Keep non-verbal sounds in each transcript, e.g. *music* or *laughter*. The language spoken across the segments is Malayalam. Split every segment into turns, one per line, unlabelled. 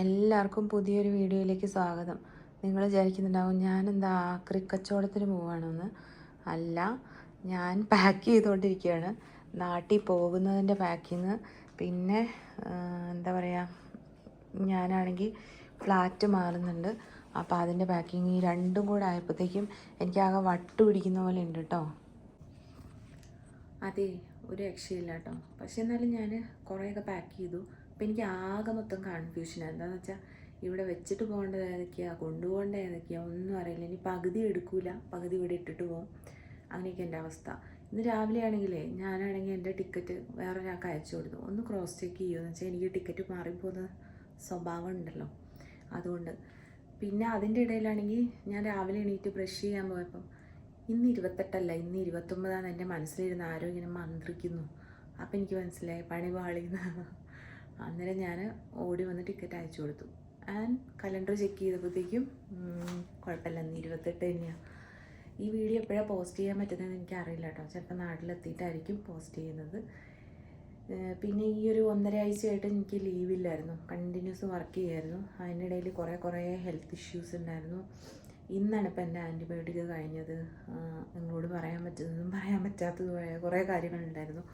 എല്ലാവർക്കും പുതിയൊരു വീഡിയോയിലേക്ക് സ്വാഗതം. നിങ്ങൾ വിചാരിക്കുന്നുണ്ടാവും ഞാനെന്താ ആക്രി കച്ചവടത്തിന് പോവാണെന്ന് അല്ല ഞാൻ പാക്ക് ചെയ്തുകൊണ്ടിരിക്കുകയാണ്. നാട്ടിൽ പോകുന്നതിന്റെ പാക്കിങ് പിന്നെ എന്താ പറയുക ഞാനാണെങ്കിൽ ഫ്ലാറ്റ് മാറുന്നുണ്ട്. അപ്പോൾ അതിന്റെ പാക്കിങ് ഈ രണ്ടും കൂടെ ആയപ്പോഴത്തേക്കും എനിക്കാകെ വട്ട് പിടിക്കുന്ന പോലെ ഉണ്ട് കേട്ടോ. അതെ ഒരു രക്ഷയില്ല കേട്ടോ. പക്ഷെ എന്നാലും ഞാൻ കുറേയൊക്കെ പാക്ക് ചെയ്തു. അപ്പം എനിക്ക് ആകെ മൊത്തം കൺഫ്യൂഷനാണ് എന്താണെന്ന് വെച്ചാൽ ഇവിടെ വെച്ചിട്ട് പോകേണ്ടത് ഏതൊക്കെയാണ് കൊണ്ടുപോകേണ്ടത് ഏതൊക്കെയാണ് ഒന്നും അറിയില്ല. ഇനി പകുതി എടുക്കൂല. പകുതി ഇവിടെ ഇട്ടിട്ട് പോകും അങ്ങനെയൊക്കെ എന്റെ അവസ്ഥ. ഇന്ന് രാവിലെ ആണെങ്കിലേ ഞാനാണെങ്കിൽ എന്റെ ടിക്കറ്റ് വേറൊരാൾക്ക് അയച്ചു കൊടുത്തു. ഒന്ന് ക്രോസ് ചെക്ക് ചെയ്യുമെന്ന് വെച്ചാൽ എനിക്ക് ടിക്കറ്റ് മാറിപ്പോകുന്ന സ്വഭാവം ഉണ്ടല്ലോ. അതുകൊണ്ട്. പിന്നെ അതിന്റെ ഇടയിലാണെങ്കിൽ ഞാൻ രാവിലെ എണീറ്റ് ബ്രഷ് ചെയ്യാൻ പോയപ്പം ഇന്ന് ഇരുപത്തെട്ടല്ല ഇന്ന് ഇരുപത്തൊമ്പതാണ് എന്റെ മനസ്സിലിരുന്ന് ആരോ ഇങ്ങനെ മന്ത്രിക്കുന്നു. അപ്പം എനിക്ക് മനസ്സിലായി പണി പാളിന്ന് അന്നേരം ഞാൻ ഓടി വന്ന് ടിക്കറ്റ് അയച്ചു കൊടുത്തു. ആൻഡ് കലണ്ടർ ചെക്ക് ചെയ്തപ്പോഴത്തേക്കും കുഴപ്പമില്ല ഇന്ന് ഇരുപത്തെട്ട് തന്നെയാണ് ഈ വീഡിയോ എപ്പോഴാണ് പോസ്റ്റ് ചെയ്യാൻ പറ്റുന്നതെന്ന് എനിക്കറിയില്ല കേട്ടോ. ചിലപ്പോൾ നാട്ടിലെത്തിയിട്ടായിരിക്കും പോസ്റ്റ് ചെയ്യുന്നത്. പിന്നെ ഈ ഒരു ഒന്നര ആഴ്ചയായിട്ട് എനിക്ക് ലീവില്ലായിരുന്നു കണ്ടിന്യൂസ് വർക്ക് ചെയ്യായിരുന്നു. അതിനിടയിൽ കുറേ കുറേ ഹെൽത്ത് ഇഷ്യൂസ് ഉണ്ടായിരുന്നു. ഇന്നാണ് ഇപ്പോൾ എന്റെ ആന്റിബയോട്ടിക് കഴിഞ്ഞത്. നിങ്ങളോട് പറയാൻ പറ്റുന്നതും പറയാൻ പറ്റാത്തതുമായ കുറേ കാര്യങ്ങളുണ്ടായിരുന്നു.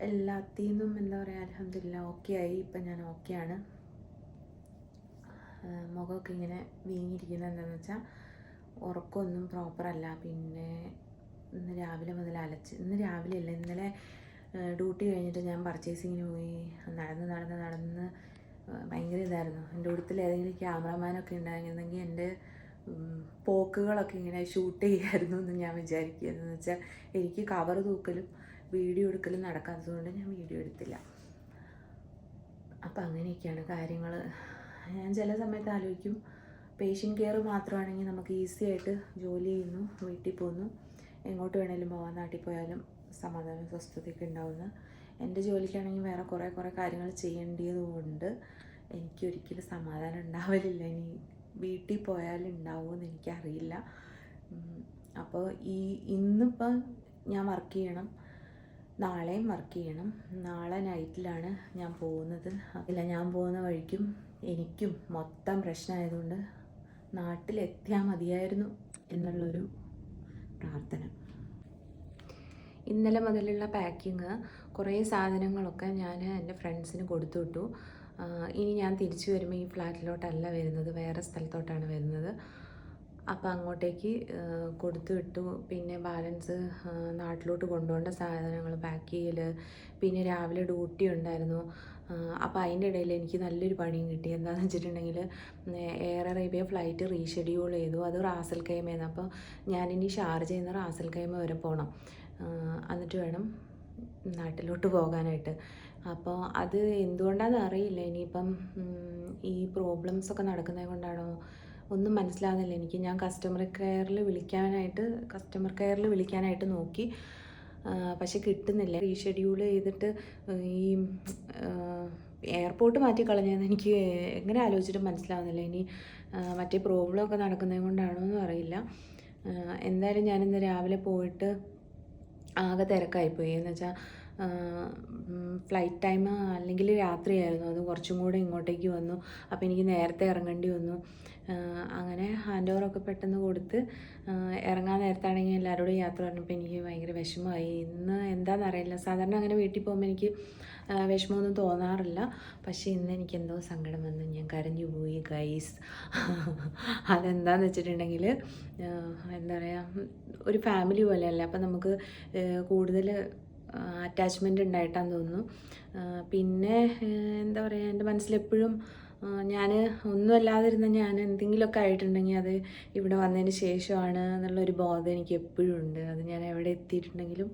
എല്ലാത്തിൽ നിന്നും എന്താ പറയുക അലഹമില്ല ഓക്കെ ആയി. ഇപ്പം ഞാൻ ഓക്കെയാണ് മുഖമൊക്കെ ഇങ്ങനെ വീങ്ങിയിരിക്കുന്നത് എന്താണെന്ന് വെച്ചാൽ ഉറക്കമൊന്നും പ്രോപ്പറല്ല പിന്നെ ഇന്ന് രാവിലെ മുതൽ അലച്ച് ഇന്ന് രാവിലെ അല്ല ഇന്നലെ ഡ്യൂട്ടി കഴിഞ്ഞിട്ട് ഞാൻ പർച്ചേസിങ്ങിന് പോയി. നടന്ന് നടന്ന് നടന്ന് ഭയങ്കര ഇതായിരുന്നു. എന്റെ കൂട്ടത്തിൽ ഏതെങ്കിലും ക്യാമറമാനൊക്കെ ഉണ്ടായിരുന്നെങ്കിൽ എന്റെ പോക്കുകളൊക്കെ ഇങ്ങനെ ഷൂട്ട് ചെയ്യായിരുന്നു എന്ന് ഞാൻ വിചാരിക്കുകയെന്ന് വെച്ചാൽ എനിക്ക് കവർ തൂക്കലും വീഡിയോ എടുക്കൽ നടക്കാത്തതുകൊണ്ട് ഞാൻ വീഡിയോ എടുത്തില്ല. അപ്പം അങ്ങനെയൊക്കെയാണ് കാര്യങ്ങൾ ഞാൻ ചില സമയത്ത് ആലോചിക്കും പേഷ്യന്റ് കെയർ മാത്രമാണെങ്കിൽ നമുക്ക് ഈസി ആയിട്ട് ജോലി ചെയ്യുന്നു വീട്ടിൽ പോകുന്നു. എങ്ങോട്ട് വേണേലും പോകാം നാട്ടിൽ പോയാലും സമാധാനം സ്വസ്ഥതയൊക്കെ ഉണ്ടാവുന്നു. എന്റെ ജോലിക്കാണെങ്കിൽ വേറെ കുറേ കുറേ കാര്യങ്ങൾ ചെയ്യേണ്ടതുകൊണ്ട് എനിക്കൊരിക്കലും സമാധാനം ഉണ്ടാവലില്ല. ഇനി വീട്ടിൽ പോയാൽ ഉണ്ടാവുമെന്ന് എനിക്കറിയില്ല. അപ്പോൾ ഈ ഇന്നിപ്പം ഞാൻ വർക്ക് ചെയ്യണം. നാളെയും വർക്ക് ചെയ്യണം. നാളെ നൈറ്റിലാണ് ഞാൻ പോകുന്നത്. അല്ല ഞാൻ പോകുന്ന വഴിക്കും എനിക്കും മൊത്തം പ്രശ്നമായതുകൊണ്ട് നാട്ടിലെത്തിയാൽ മതിയായിരുന്നു എന്നുള്ളൊരു പ്രാർത്ഥന. ഇന്നലെ മുതലുള്ള പാക്കിങ് കുറേ സാധനങ്ങളൊക്കെ ഞാൻ എന്റെ ഫ്രണ്ട്സിന് കൊടുത്തു വിട്ടു ഇനി ഞാൻ തിരിച്ചു വരുമ്പോൾ ഈ ഫ്ലാറ്റിലോട്ടല്ല വരുന്നത് വേറെ സ്ഥലത്തോട്ടാണ് വരുന്നത്. അപ്പോൾ അങ്ങോട്ടേക്ക് കൊടുത്തു വിട്ടു. പിന്നെ ബാലൻസ് നാട്ടിലോട്ട് കൊണ്ടുപോകേണ്ട സാധനങ്ങൾ പാക്ക് ചെയ്യൽ പിന്നെ രാവിലെ ഡ്യൂട്ടി ഉണ്ടായിരുന്നു. അപ്പോൾ അതിന്റെ ഇടയിൽ എനിക്ക് നല്ലൊരു പണിയും കിട്ടി. എന്താണെന്ന് വെച്ചിട്ടുണ്ടെങ്കിൽ എയർ അറേബ്യ ഫ്ലൈറ്റ് റീഷെഡ്യൂൾ ചെയ്തു. അത് റാസൽ കൈമേന്ന് അപ്പോൾ ഞാനിനി ഷാർജ് ചെയ്യുന്ന റാസൽ കൈമ വരെ പോകണം എന്നിട്ട് വേണം നാട്ടിലോട്ട് പോകാനായിട്ട്. അപ്പോൾ അത് എന്തുകൊണ്ടാണെന്ന് അറിയില്ല. ഇനിയിപ്പം ഈ പ്രോബ്ലംസ് ഒക്കെ നടക്കുന്നത് കൊണ്ടാണോ ഒന്നും മനസ്സിലാകുന്നില്ല എനിക്ക് ഞാൻ കസ്റ്റമർ കെയറിൽ വിളിക്കാനായിട്ട് കസ്റ്റമർ കെയറിൽ വിളിക്കാനായിട്ട് നോക്കി. പക്ഷെ കിട്ടുന്നില്ല. റീഷെഡ്യൂൾ ചെയ്തിട്ട് ഈ എയർപോർട്ട് മാറ്റി കളഞ്ഞതെന്ന് എനിക്ക് എങ്ങനെ ആലോചിച്ചിട്ടും മനസ്സിലാവുന്നില്ല. ഇനി മറ്റേ പ്രോബ്ലം ഒക്കെ നടക്കുന്നത് കൊണ്ടാണോ എന്നും അറിയില്ല. എന്തായാലും ഞാനിന്ന് രാവിലെ പോയിട്ട് ആകെ തിരക്കായിപ്പോയി. എന്ന് വെച്ചാൽ ഫ്ലൈറ്റ് ടൈം അല്ലെങ്കിൽ രാത്രിയായിരുന്നു. അത് കുറച്ചും കൂടെ ഇങ്ങോട്ടേക്ക് വന്നു. അപ്പോൾ എനിക്ക് നേരത്തെ ഇറങ്ങേണ്ടി വന്നു. അങ്ങനെ ഹാൻഡ് ഓവറൊക്കെ പെട്ടെന്ന് കൊടുത്ത് ഇറങ്ങാൻ നേരത്താണെങ്കിൽ എല്ലാവരോടും യാത്ര പറഞ്ഞപ്പോൾ എനിക്ക് ഭയങ്കര വിഷമമായി. ഇന്ന് എന്താണെന്നറിയില്ല സാധാരണ അങ്ങനെ വീട്ടിൽ പോകുമ്പോൾ എനിക്ക് വിഷമമൊന്നും തോന്നാറില്ല. പക്ഷേ ഇന്ന് എനിക്ക് എന്തോ സങ്കടം വന്നു ഞാൻ കരഞ്ഞു പോയി ഗൈസ് അതെന്താന്ന് വെച്ചിട്ടുണ്ടെങ്കിൽ എന്താ പറയുക ഒരു ഫാമിലി പോലെയല്ല. അപ്പം നമുക്ക് കൂടുതൽ അറ്റാച്ച്മെന്റ് ഉണ്ടായിട്ടാന്ന് തോന്നുന്നു. പിന്നെ എന്താ പറയുക എന്റെ മനസ്സിലെപ്പോഴും ഞാൻ ഒന്നും ഒന്നുമല്ലാതിരുന്ന ഞാൻ എന്തെങ്കിലുമൊക്കെ ആയിട്ടുണ്ടെങ്കിൽ അത് ഇവിടെ വന്നതിന് ശേഷമാണ് എന്നുള്ളൊരു ബോധം എനിക്ക് എപ്പോഴും ഉണ്ട്. അത് ഞാൻ എവിടെ എത്തിയിട്ടുണ്ടെങ്കിലും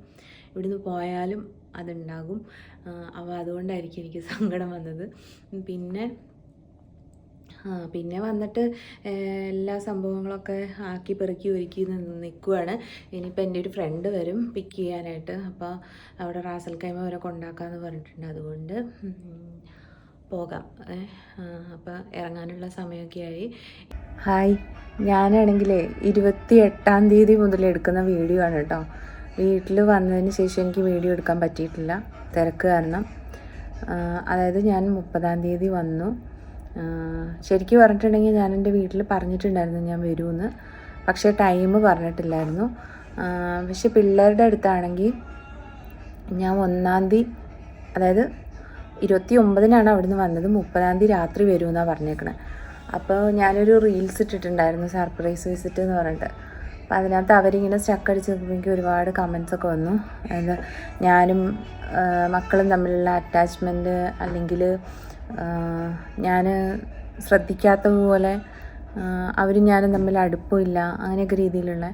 ഇവിടുന്ന് പോയാലും അതുണ്ടാകും. അപ്പോൾ അതുകൊണ്ടായിരിക്കും എനിക്ക് *laughs* സങ്കടം വന്നത്. പിന്നെ പിന്നെ വന്നിട്ട് എല്ലാ സംഭവങ്ങളൊക്കെ ആക്കി പെറുക്കി ഒരുക്കി നിൽക്കുവാണ് ഇനിയിപ്പോൾ എന്റെ ഒരു ഫ്രണ്ട് വരും പിക്ക് ചെയ്യാനായിട്ട്. അപ്പോൾ അവിടെ റാസൽ കൈമ വരെ കൊണ്ടാക്കാമെന്ന് പറഞ്ഞിട്ടുണ്ട്. അതുകൊണ്ട് പോകാം. അപ്പോൾ ഇറങ്ങാനുള്ള സമയമൊക്കെ ആയി ഹായ്. ഞാനാണെങ്കിലേ ഇരുപത്തി എട്ടാം തീയതി മുതൽ എടുക്കുന്ന വീഡിയോ ആണ് കേട്ടോ വീട്ടിൽ വന്നതിന് ശേഷം എനിക്ക് വീഡിയോ എടുക്കാൻ പറ്റിയിട്ടില്ല. തിരക്ക് കാരണം. അതായത് ഞാൻ മുപ്പതാം തീയതി വന്നു. ശരിക്കും പറഞ്ഞിട്ടുണ്ടെങ്കിൽ ഞാൻ എന്റെ വീട്ടിൽ പറഞ്ഞിട്ടുണ്ടായിരുന്നു ഞാൻ വരുമെന്ന്. പക്ഷേ ടൈം പറഞ്ഞിട്ടില്ലായിരുന്നു. പക്ഷെ പിള്ളേരുടെ അടുത്താണെങ്കിൽ ഞാൻ ഒന്നാം തീയതി അതായത് ഇരുപത്തി ഒമ്പതിനാണ് അവിടുന്ന് വന്നത്. മുപ്പതാം തീയതി രാത്രി വരുമെന്നാണ് പറഞ്ഞേക്കണത് അപ്പോൾ ഞാനൊരു റീൽസ് ഇട്ടിട്ടുണ്ടായിരുന്നു സർപ്രൈസ് വിസിറ്റ് എന്ന് പറഞ്ഞിട്ട്. അപ്പോൾ അതിനകത്ത് അവരിങ്ങനെ സ്റ്റക്ക് അടിച്ച് എനിക്ക് ഒരുപാട് കമൻസ് ഒക്കെ വന്നു. അത് ഞാനും മക്കളും തമ്മിലുള്ള അറ്റാച്ച്മെന്റ് അല്ലെങ്കിൽ ഞാൻ ശ്രദ്ധിക്കാത്തതുപോലെ അവരും ഞാനും തമ്മിൽ അടുപ്പമില്ല അങ്ങനെയൊക്കെ രീതിയിലുള്ള.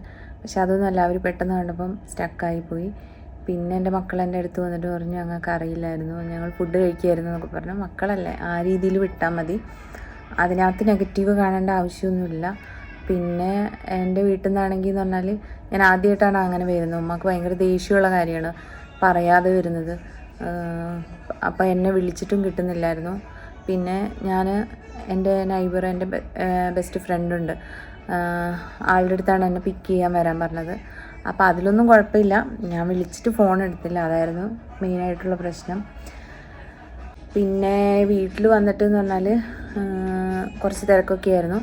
പക്ഷെ അതൊന്നുമല്ല അവർ പെട്ടെന്ന് കണ്ടപ്പം സ്റ്റക്കായി പോയി. പിന്നെ എന്റെ മക്കൾ എന്റെ അടുത്ത് വന്നിട്ട് പറഞ്ഞു ഞങ്ങൾക്ക് അറിയില്ലായിരുന്നു. ഞങ്ങൾ ഫുഡ് കഴിക്കുമായിരുന്നു എന്നൊക്കെ പറഞ്ഞു. മക്കളല്ലേ ആ രീതിയിൽ വിട്ടാൽ മതി. അതിനകത്ത് നെഗറ്റീവ് കാണേണ്ട ആവശ്യമൊന്നുമില്ല. പിന്നെ എന്റെ വീട്ടിൽ നിന്നാണെങ്കിൽ എന്ന് പറഞ്ഞാൽ ഞാൻ ആദ്യമായിട്ടാണ് അങ്ങനെ വരുന്നത്. ഉമ്മക്ക് ഭയങ്കര ദേഷ്യമുള്ള കാര്യമാണ് പറയാതെ വരുന്നത്. അപ്പോൾ എന്നെ വിളിച്ചിട്ടും കിട്ടുന്നില്ലായിരുന്നു. പിന്നെ ഞാൻ എന്റെ നൈബർ എന്റെ ബെസ്റ്റ് ഫ്രണ്ടുണ്ട് ആളുടെ അടുത്താണ് എന്നെ പിക്ക് ചെയ്യാൻ വരാൻ പറഞ്ഞത്. അപ്പോൾ അതിലൊന്നും കുഴപ്പമില്ല. ഞാൻ വിളിച്ചിട്ട് ഫോൺ എടുത്തില്ല. അതായിരുന്നു മെയിനായിട്ടുള്ള പ്രശ്നം. പിന്നെ വീട്ടിൽ വന്നിട്ട് എന്ന് പറഞ്ഞാൽ കുറച്ച് തിരക്കൊക്കെ ആയിരുന്നു.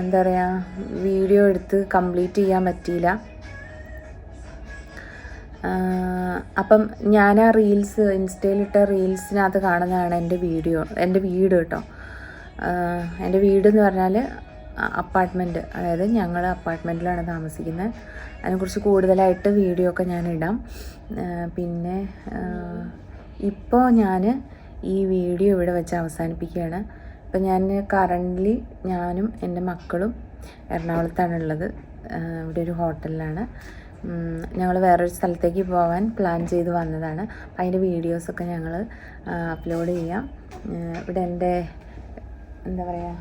എന്താ പറയുക വീഡിയോ എടുത്ത് കംപ്ലീറ്റ് ചെയ്യാൻ പറ്റിയില്ല. അപ്പം ഞാൻ ആ റീൽസ് ഇൻസ്റ്റയിലിട്ട റീൽസിനകത്ത് കാണുന്നതാണ് എന്റെ വീഡിയോ എന്റെ വീട് കേട്ടോ. എന്റെ വീട് എന്ന് പറഞ്ഞാൽ അപ്പാർട്ട്മെന്റ് അതായത് ഞങ്ങൾ അപ്പാർട്ട്മെന്റിലാണ് താമസിക്കുന്നത്. അതിനെക്കുറിച്ച് കൂടുതലായിട്ട് വീഡിയോ ഒക്കെ ഞാൻ ഇടാം പിന്നെ ഇപ്പോൾ ഞാൻ ഈ വീഡിയോ ഇവിടെ വെച്ച് അവസാനിപ്പിക്കുകയാണ്. ഇപ്പം ഞാൻ കറന്റ്ലി ഞാനും എന്റെ മക്കളും എറണാകുളത്താണ് ഉള്ളത് ഇവിടെ ഒരു ഹോട്ടലിലാണ്. ഞങ്ങൾ വേറൊരു സ്ഥലത്തേക്ക് പോകാൻ പ്ലാൻ ചെയ്ത് വന്നതാണ്. അപ്പം അതിന്റെ വീഡിയോസൊക്കെ ഞങ്ങൾ അപ്ലോഡ് ചെയ്യാം. ഇവിടെ എന്റെ എന്താ പറയുക.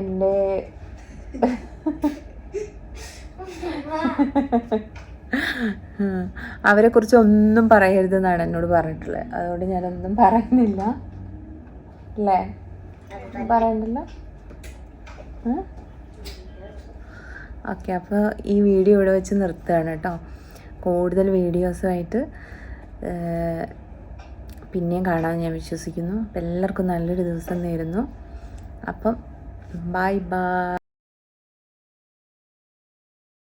എന്റെ അവരെ കുറിച്ച് ഒന്നും പറയരുതെന്നാണ് എന്നോട് പറഞ്ഞിട്ടുള്ളത്. അതുകൊണ്ട് ഞാനൊന്നും പറയുന്നില്ല. അല്ലേ? പറയണ്ടല്ലോ? ഓക്കെ അപ്പോൾ ഈ വീഡിയോ ഇവിടെ വെച്ച് നിർത്തുകയാണ് കേട്ടോ. കൂടുതൽ വീഡിയോസുമായിട്ട് പിന്നെയും കാണാൻ ഞാൻ വിശ്വസിക്കുന്നു. അപ്പം എല്ലാവർക്കും നല്ലൊരു ദിവസം നേരുന്നു. അപ്പം Bye-bye.